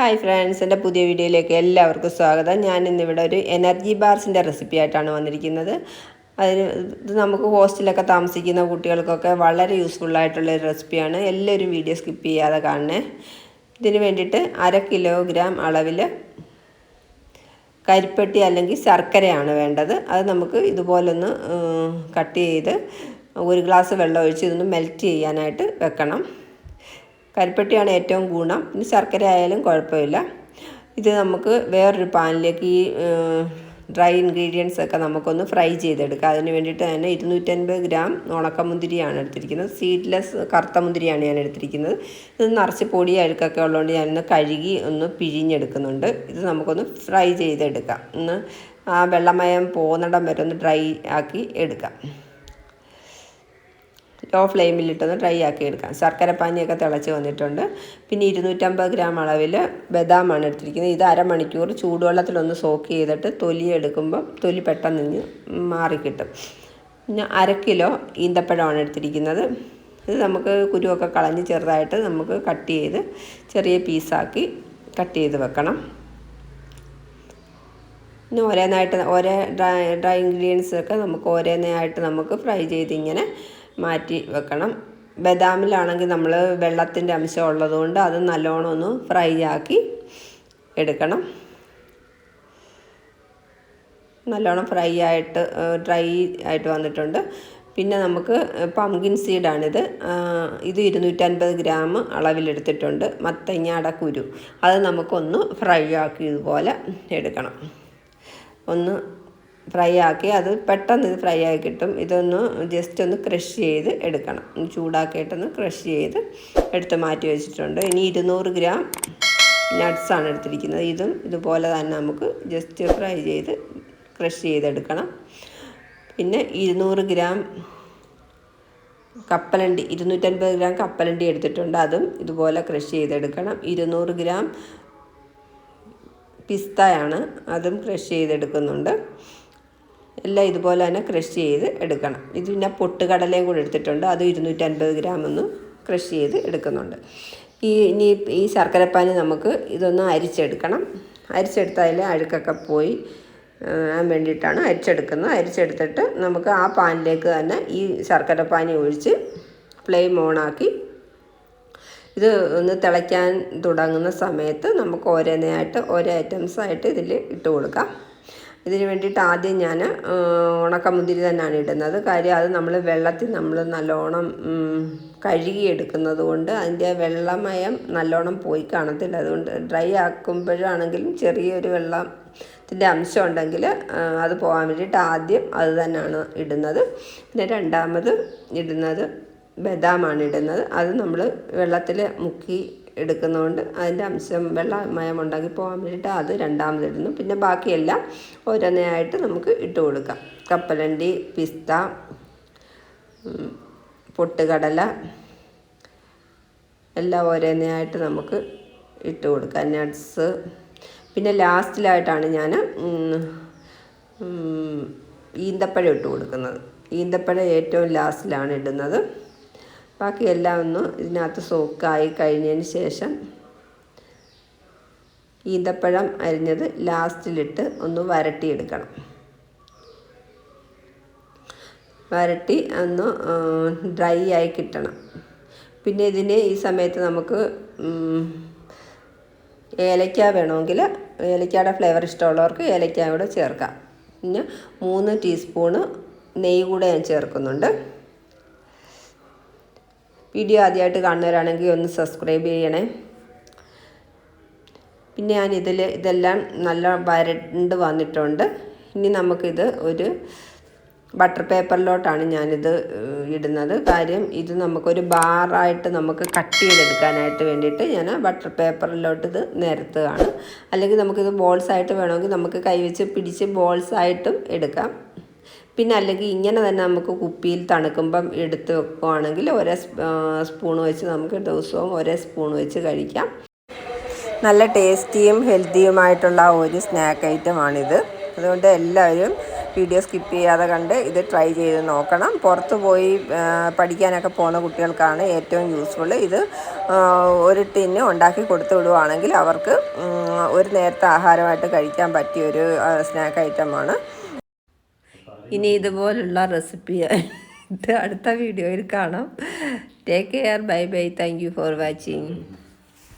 Hi friends എന്റെ പുതിയ വീഡിയോയിലേക്ക് എല്ലാവർക്കും സ്വാഗതം. ഞാൻ ഇന്നിവിടെ ഒരു എനർജി ബാർസിന്റെ റെസിപ്പി ആയിട്ടാണ് വന്നിരിക്കുന്നത്. അതിന് ഇത് നമുക്ക് ഹോസ്റ്റലൊക്കെ താമസിക്കുന്ന കുട്ടികൾക്കൊക്കെ വളരെ യൂസ്ഫുൾ ആയിട്ടുള്ള ഒരു റെസിപ്പിയാണ്. എല്ലാവരും വീഡിയോ സ്കിപ്പ് ചെയ്യാതെ കാണണേ. ഇതിന് വേണ്ടിയിട്ട് അര കിലോഗ്രാം അളവിൽ കരിപ്പെട്ടി അല്ലെങ്കിൽ ശർക്കരയാണ് വേണ്ടത്. അത് നമുക്ക് ഇതുപോലൊന്ന് കട്ട് ചെയ്ത് ഒരു ഗ്ലാസ് വെള്ളം ഒഴിച്ച് ഇതൊന്ന് മെൽറ്റ് ചെയ്യാനായിട്ട് വെക്കണം. കരിപ്പെട്ടിയാണ് ഏറ്റവും ഗുണം. പിന്നെ ശർക്കര ആയാലും കുഴപ്പമില്ല. ഇത് നമുക്ക് വേറൊരു പാനിലേക്ക് ഈ ഡ്രൈ ഇൻഗ്രീഡിയൻസ് ഒക്കെ നമുക്കൊന്ന് ഫ്രൈ ചെയ്തെടുക്കാം. അതിന് വേണ്ടിയിട്ട് തന്നെ ഇരുന്നൂറ്റൻപത് ഗ്രാം ഉണക്കമുന്തിരിയാണ് എടുത്തിരിക്കുന്നത്. സീഡ്ലെസ് കറുത്ത മുന്തിരിയാണ് ഞാൻ എടുത്തിരിക്കുന്നത്. ഇത് നിറച്ച് പൊടി അഴുക്കൊക്കെ ഉള്ളതുകൊണ്ട് ഞാനൊന്ന് കഴുകി ഒന്ന് പിഴിഞ്ഞെടുക്കുന്നുണ്ട്. ഇത് നമുക്കൊന്ന് ഫ്രൈ ചെയ്തെടുക്കാം. ഒന്ന് ആ വെള്ളമയം പോകുന്നിടം വരെ ഒന്ന് ഡ്രൈ ആക്കി എടുക്കാം. ലോ ഫ്ലെയിമിലിട്ടൊന്ന് ഡ്രൈ ആക്കി എടുക്കാം. ശർക്കര പാനിയൊക്കെ തിളച്ച് വന്നിട്ടുണ്ട്. പിന്നെ ഇരുന്നൂറ്റമ്പത് ഗ്രാം അളവിൽ ബദാമാണ് എടുത്തിരിക്കുന്നത്. ഇത് അരമണിക്കൂർ ചൂടുവെള്ളത്തിലൊന്ന് സോക്ക് ചെയ്തിട്ട് തൊലി എടുക്കുമ്പം തൊലി പെട്ടെന്ന് മാറിക്കിട്ടും പിന്നെ അര കിലോ ഈന്തപ്പഴമാണ് എടുത്തിരിക്കുന്നത്. ഇത് നമുക്ക് കുരുവൊക്കെ കളഞ്ഞ് ചെറുതായിട്ട് നമുക്ക് കട്ട് ചെയ്ത് ചെറിയ പീസാക്കി കട്ട് ചെയ്ത് വെക്കണം. പിന്നെ ഓരോന്നായിട്ട് ഓരോ ഡ്രൈ ഡ്രൈ ഇൻഗ്രീഡിയൻസ് ഒക്കെ നമുക്ക് ഓരോന്നായിട്ട് നമുക്ക് ഫ്രൈ ചെയ്ത് ഇങ്ങനെ മാറ്റി വെക്കണം. ബദാമിലാണെങ്കിൽ നമ്മൾ വെള്ളത്തിന്റെ അംശം ഉള്ളതുകൊണ്ട് അത് നല്ലോണം ഒന്ന് ഫ്രൈ ആക്കി എടുക്കണം. നല്ലോണം ഫ്രൈ ആയിട്ട് ഡ്രൈ ആയിട്ട് വന്നിട്ടുണ്ട്. പിന്നെ നമുക്ക് പംകിൻ സീഡാണിത്. ഇത് ഇരുന്നൂറ്റൻപത് ഗ്രാം അളവിലെടുത്തിട്ടുണ്ട്. മത്തങ്ങ കുരു അത് നമുക്കൊന്ന് ഫ്രൈ ആക്കി ഇതുപോലെ എടുക്കണം. ഒന്ന് ഫ്രൈ ആക്കി അത് പെട്ടെന്ന് ഇത് ഫ്രൈ ആയി കിട്ടും. ഇതൊന്ന് ജസ്റ്റ് ഒന്ന് ക്രഷ് ചെയ്ത് എടുക്കണം. ചൂടാക്കിയിട്ടൊന്ന് ക്രഷ് ചെയ്ത് എടുത്ത് മാറ്റി വെച്ചിട്ടുണ്ട്. ഇനി ഇരുന്നൂറ് ഗ്രാം നട്ട്സാണ് എടുത്തിരിക്കുന്നത്. ഇതും ഇതുപോലെ തന്നെ നമുക്ക് ജസ്റ്റ് ഫ്രൈ ചെയ്ത് ക്രഷ് ചെയ്തെടുക്കണം. പിന്നെ ഇരുന്നൂറ് ഗ്രാം കപ്പലണ്ടി ഇരുന്നൂറ്റൻപത് ഗ്രാം കപ്പലണ്ടി എടുത്തിട്ടുണ്ട്. അതും ഇതുപോലെ ക്രഷ് ചെയ്തെടുക്കണം. ഇരുന്നൂറ് ഗ്രാം പിസ്തയാണ്. അതും ക്രഷ് ചെയ്തെടുക്കുന്നുണ്ട്. എല്ലാം ഇതുപോലെ തന്നെ ക്രഷ് ചെയ്ത് എടുക്കണം. ഇത് പിന്നെ പൊട്ടുകടലയും കൂടെ എടുത്തിട്ടുണ്ട്. അത് ഇരുന്നൂറ്റൻപത് ഗ്രാം ഒന്ന് ക്രഷ് ചെയ്ത് എടുക്കുന്നുണ്ട്. ഈ ഇനി ഈ ശർക്കരപ്പാനി നമുക്ക് ഇതൊന്ന് അരിച്ചെടുക്കണം. അരിച്ചെടുത്താൽ അഴുക്കൊക്കെ പോയി വേണ്ടിയിട്ടാണ് അരിച്ചെടുക്കുന്നത്. അരിച്ചെടുത്തിട്ട് നമുക്ക് ആ പാനിലേക്ക് തന്നെ ഈ ശർക്കരപ്പാനി ഒഴിച്ച് ഫ്ലെയിം ഓണാക്കി ഇത് ഒന്ന് തിളയ്ക്കാൻ തുടങ്ങുന്ന സമയത്ത് നമുക്ക് ഓരോന്നായിട്ട് ഓരോ ഐറ്റംസായിട്ട് ഇതിൽ ഇട്ട് കൊടുക്കാം. ഇതിന് വേണ്ടിയിട്ട് ആദ്യം ഞാൻ ഉണക്കമുന്തിരി തന്നെയാണ് ഇടുന്നത്. കാര്യം അത് നമ്മൾ വെള്ളത്തിൽ നമ്മൾ നല്ലോണം കഴുകിയെടുക്കുന്നത് കൊണ്ട് അതിന്റെ വെള്ളമയം നല്ലോണം പോയി കാണത്തില്ല. അതുകൊണ്ട് ഡ്രൈ ആക്കുമ്പോഴാണെങ്കിലും ചെറിയൊരു വെള്ളത്തിന്റെ അംശം ഉണ്ടെങ്കിൽ അത് പോകാൻ വേണ്ടിയിട്ട് ആദ്യം അത് തന്നെയാണ് ഇടുന്നത്. പിന്നെ രണ്ടാമത് ഇടുന്നത് ബദാമാണ് ഇടുന്നത്. അത് നമ്മൾ വെള്ളത്തിൽ മുക്കി എടുക്കുന്നതുകൊണ്ട് അതിന്റെ അംശം വെള്ളമയം ഉണ്ടാക്കി പോകാൻ വേണ്ടിയിട്ട് അത് രണ്ടാമതിടുന്നു. പിന്നെ ബാക്കിയെല്ലാം ഓരോന്നായിട്ട് നമുക്ക് ഇട്ട് കൊടുക്കാം. കപ്പലണ്ടി പിസ്ത പൊട്ടുകടല എല്ലാം ഓരോന്നായിട്ട് നമുക്ക് ഇട്ട് കൊടുക്കാം. നട്ട്സ്. പിന്നെ ലാസ്റ്റിലായിട്ടാണ് ഞാൻ ഈന്തപ്പഴം ഇട്ട് കൊടുക്കുന്നത്. ഈന്തപ്പഴം ഏറ്റവും ലാസ്റ്റിലാണ് ഇടുന്നത്. ബാക്കി എല്ലാം ഒന്ന് ഇതിനകത്ത് സോക്കായി കഴിഞ്ഞതിന് ശേഷം ഈന്തപ്പഴം അരിഞ്ഞത് ലാസ്റ്റിലിട്ട് ഒന്ന് വരട്ടിയെടുക്കണം. വരട്ടി ഒന്ന് ഡ്രൈ ആയി കിട്ടണം. പിന്നെ ഇതിന് ഈ സമയത്ത് നമുക്ക് ഏലക്ക വേണമെങ്കിൽ ഏലക്കയുടെ ഫ്ലേവർ ഇഷ്ടമുള്ളവർക്ക് ഏലക്ക കൂടെ ചേർക്കാം. പിന്നെ മൂന്ന് ടീസ്പൂണ് നെയ്യ് കൂടെ ഞാൻ ചേർക്കുന്നുണ്ട്. വീഡിയോ ആദ്യമായിട്ട് കാണുന്നവരാണെങ്കിൽ ഒന്ന് സബ്സ്ക്രൈബ് ചെയ്യണേ. പിന്നെ ഞാൻ ഇതിൽ ഇതെല്ലാം നല്ല വരണ്ട് വന്നിട്ടുണ്ട്. ഇനി നമുക്കിത് ഒരു ബട്ടർ പേപ്പറിലോട്ടാണ് ഞാനിത് ഇടുന്നത്. കാര്യം ഇത് നമുക്കൊരു ബാറായിട്ട് നമുക്ക് കട്ട് ചെയ്തെടുക്കാനായിട്ട് വേണ്ടിയിട്ട് ഞാൻ ബട്ടർ പേപ്പറിലോട്ട് ഇത് നിരത്തുകയാണ് അല്ലെങ്കിൽ നമുക്കിത് ബോൾസായിട്ട് വേണമെങ്കിൽ നമുക്ക് കൈവച്ച് പിടിച്ച് ബോൾസായിട്ടും എടുക്കാം. പിന്നെ അല്ലെങ്കിൽ ഇങ്ങനെ തന്നെ നമുക്ക് കുപ്പിയിൽ തണുക്കുമ്പം എടുത്ത് വെക്കുകയാണെങ്കിൽ ഒരേ സ്പൂൺ വെച്ച് നമുക്ക് ദിവസവും ഒരേ സ്പൂൺ വെച്ച് കഴിക്കാം. നല്ല ടേസ്റ്റിയും ഹെൽത്തിയുമായിട്ടുള്ള ഒരു സ്നാക്ക് ഐറ്റമാണിത്. അതുകൊണ്ട് എല്ലാവരും വീഡിയോ സ്കിപ്പ് ചെയ്യാതെ കണ്ട് ഇത് ട്രൈ ചെയ്ത് നോക്കണം. പുറത്ത് പോയി പഠിക്കാനൊക്കെ പോകുന്ന കുട്ടികൾക്കാണ് ഏറ്റവും യൂസ്ഫുൾ ഇത് ഒരു ടിന്ന് ഉണ്ടാക്കി കൊടുത്തു വിടുവാണെങ്കിൽ അവർക്ക് ഒരു നേരത്തെ ആഹാരമായിട്ട് കഴിക്കാൻ പറ്റിയൊരു സ്നാക്ക് ഐറ്റമാണ്. ഇനി ഇതുപോലുള്ള റെസിപ്പി അടുത്ത വീഡിയോയിൽ കാണാം. Take care bye bye thank you for watching